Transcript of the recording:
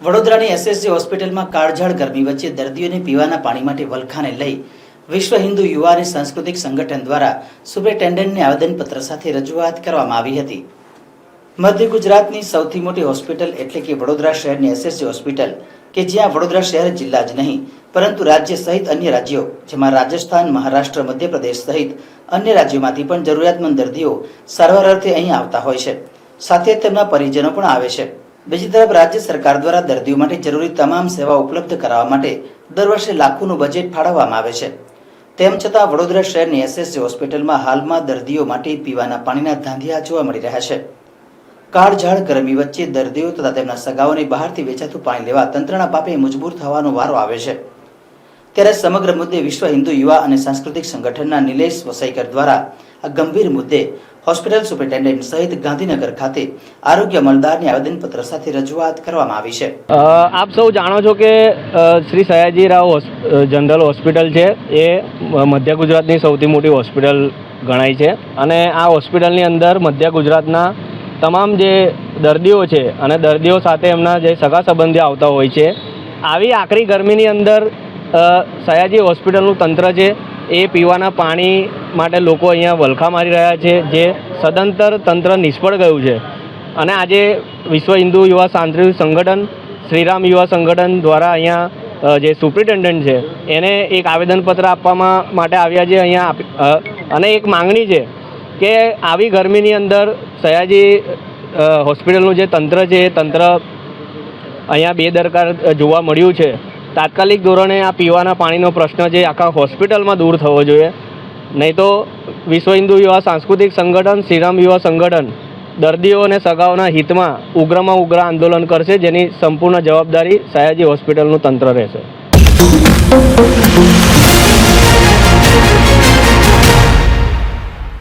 વડોદરાની એસએસજી હોસ્પિટલમાં કાળઝાળ ગરમી વચ્ચે દર્દીઓને પીવાના પાણી માટે વલખાને લઈ વિશ્વ હિન્દુ યુવા અને સાંસ્કૃતિક સંગઠન દ્વારા સુપ્રિન્ટેન્ડન્ટને આવેદનપત્ર સાથે રજૂઆત કરવામાં આવી હતી. મધ્ય ગુજરાતની સૌથી મોટી હોસ્પિટલ એટલે કે વડોદરા શહેરની એસએસજી હોસ્પિટલ કે જ્યાં વડોદરા શહેર જિલ્લા જ નહીં, પરંતુ રાજ્ય સહિત અન્ય રાજ્યો, જેમાં રાજસ્થાન, મહારાષ્ટ્ર, મધ્યપ્રદેશ સહિત અન્ય રાજ્યોમાંથી પણ જરૂરિયાતમંદ દર્દીઓ સારવાર અર્થે અહીં આવતા હોય છે. સાથે તેમના પરિજનો પણ આવે છે. બીજી તરફ રાજ્ય સરકાર દ્વારા દર્દીઓ માટે જરૂરી તમામ સેવા ઉપલબ્ધ કરાવવા માટે દર વર્ષે લાખોનું બજેટ ફાળવવામાં આવે છે. તેમ છતાં વડોદરા શહેરની એસએસસી હોસ્પિટલમાં હાલમાં દર્દીઓ માટે પીવાના પાણીના ધાંધિયા જોવા મળી રહ્યા છે. કાળઝાળ ગરમી વચ્ચે દર્દીઓ તથા તેમના સગાઓને બહારથી વેચાતું પાણી લેવા તંત્રના પાપે મજબૂર થવાનો વારો આવે છે. ત્યારે સમગ્ર મુદ્દે વિશ્વ હિન્દુ યુવા અને સાંસ્કૃતિક સંગઠનના નિલેશ વસઈકર દ્વારા આ ગંભીર મુદ્દે હોસ્પિટલ સુપરિન્ટેન્ડન્ટ સહિત ગાંધીનગર ખાતે આરોગ્ય અમલદારને આવેદનપત્ર સાથે રજૂઆત કરવામાં આવી છે. આપ સૌ જાણો છો કે શ્રી સયાજી રાવ હોસ- જનરલ હોસ્પિટલ છે. એ મધ્ય ગુજરાતની સૌથી મોટી હોસ્પિટલ ગણાય છે. અને આ હોસ્પિટલની અંદર મધ્ય ગુજરાતના તમામ જે દર્દીઓ છે અને દર્દીઓ સાથે એમના જે સગા સંબંધી આવતા હોય છે, આવી આકરી ગરમીની અંદર સયાજી હોસ્પિટલનું તંત્ર છે, એ પીવાના પાણી માટે લોકો અહીંયા વલખા મારી રહ્યા છે, જે સદંતર તંત્ર નિષ્ફળ ગયું છે. અને આજે વિશ્વ હિન્દુ યુવા સાંસ્કૃતિક સંગઠન, શ્રીરામ યુવા સંગઠન દ્વારા અહીંયા જે સુપ્રિન્ટેન્ડન્ટ છે, એને એક આવેદનપત્ર આપવામાં માટે આવ્યા છે, અહીંયા અને એક માંગણી છે કે આવી ગરમીની અંદર સયાજી હોસ્પિટલનું જે તંત્ર છે, એ તંત્ર અહીંયા બેદરકાર જોવા મળ્યું છે. તાત્કાલિક ધોરણે આ પીવાના પાણીનો પ્રશ્ન છે આખા હોસ્પિટલમાં દૂર થવો જોઈએ. નહીં તો વિશ્વ હિન્દુ યુવા સાંસ્કૃતિક સંગઠન, શ્રીરામ યુવા સંગઠન દર્દીઓ અને સગાઓના હિતમાં ઉગ્રમાં ઉગ્ર આંદોલન કરશે, જેની સંપૂર્ણ જવાબદારી સયાજી હોસ્પિટલનું તંત્ર રહેશે.